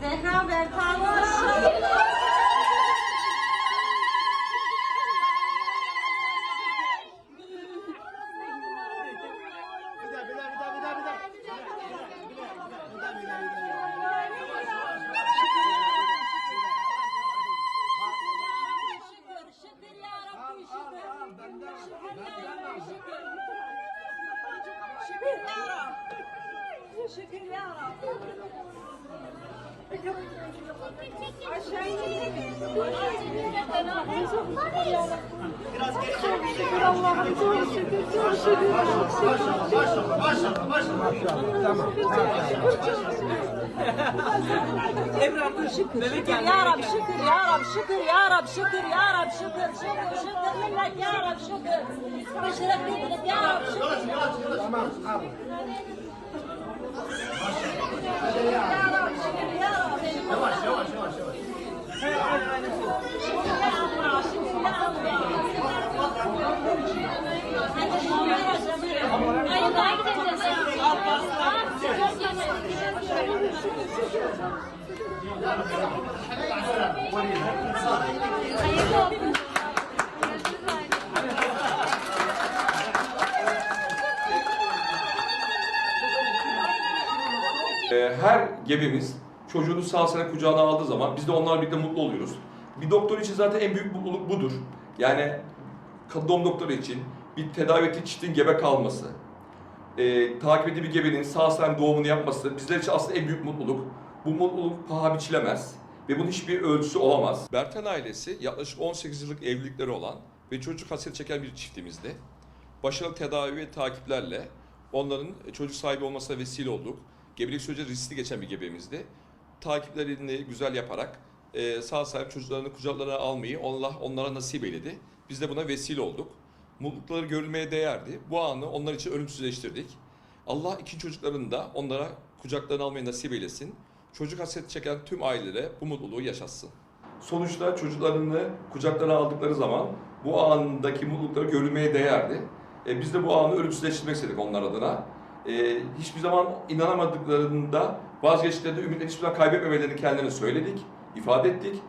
Zehra. Şükür, şükür ya Rabbi, şükür. Şükür ya Rabbi, şükür. Şükür ya Rabbi. Şükür ya Rabbi. Aşağı inelim. Şükür Allah'ım, çok şükür, çok şükür, çok şükür. Şükür ya Rab, şükür ya Rab, şükür ya Rab, şükür ya Rab, şükür, şükür, şükür millet ya Rab, şükür. Millet ya Rab, şükür ya Rab. Yavaş, yavaş, yavaş, yavaş. Şükür ya Allah, şükür ya Allah. Hayır, daha Ee, her gebemiz çocuğunu sağ salim kucağına aldığı zaman biz de onlarla birlikte mutlu oluyoruz. Bir doktor için zaten en büyük mutluluk budur. Yani doğum doktoru için bir tedavi ettiği çiftin gebe kalması, e, takip ettiği bir gebenin sağ salim doğumunu yapması bizler için aslında en büyük mutluluk. Bu mutluluk paha biçilemez ve bunun hiçbir ölçüsü olamaz. Berten ailesi yaklaşık 18 yıllık evlilikleri olan ve çocuk hasreti çeken bir çiftimizdi. Başarılı tedavi ve takiplerle onların çocuk sahibi olmasına vesile olduk. Gebelik süreci riskli geçen bir gebemizdi. Takiplerini güzel yaparak e, sağ salim çocuklarını kucaklarına almayı Allah onlara nasip eyledi. Biz de buna vesile olduk. Mutlulukları görülmeye değerdi. Bu anı onlar için ölümsüzleştirdik. Allah iki çocuklarını da onlara kucaklarına almayı nasip eylesin. Çocuk hasreti çeken tüm ailelere bu mutluluğu yaşatsın. Sonuçta çocuklarını kucaklarına aldıkları zaman bu andaki mutlulukları görülmeye değerdi. E, biz de bu anı ölümsüzleştirmek istedik onlar adına. E, hiçbir zaman inanamadıklarında vazgeçtiklerinde ümitlerini hiçbir zaman kaybetmemelerini kendilerine söyledik, ifade ettik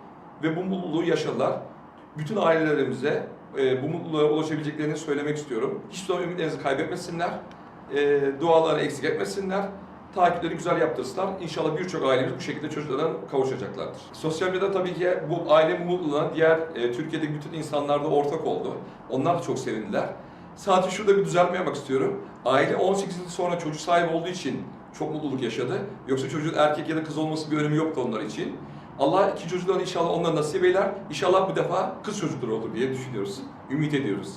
ve bu mutluluğu yaşadılar. Bütün ailelerimize e, bu mutluluğa ulaşabileceklerini söylemek istiyorum. Hiçbir zaman ümitlerinizi kaybetmesinler, e, dualarını eksik etmesinler, takipleri güzel yaptırsınlar. İnşallah birçok ailemiz bu şekilde çocuklarına kavuşacaklardır. Sosyal medyada tabii ki bu aile mutluluğuna diğer e, Türkiye'deki bütün insanlar da ortak oldu. Onlar da çok sevindiler. Sadece şurada bir düzeltme yapmak istiyorum. Aile 18 yıl sonra çocuk sahibi olduğu için çok mutluluk yaşadı. Yoksa çocuğun erkek ya da kız olması bir önemi yoktu onlar için. Allah iki çocuklarını inşallah onlara nasip eyler. İnşallah bu defa kız çocukları olur diye düşünüyoruz. Ümit ediyoruz.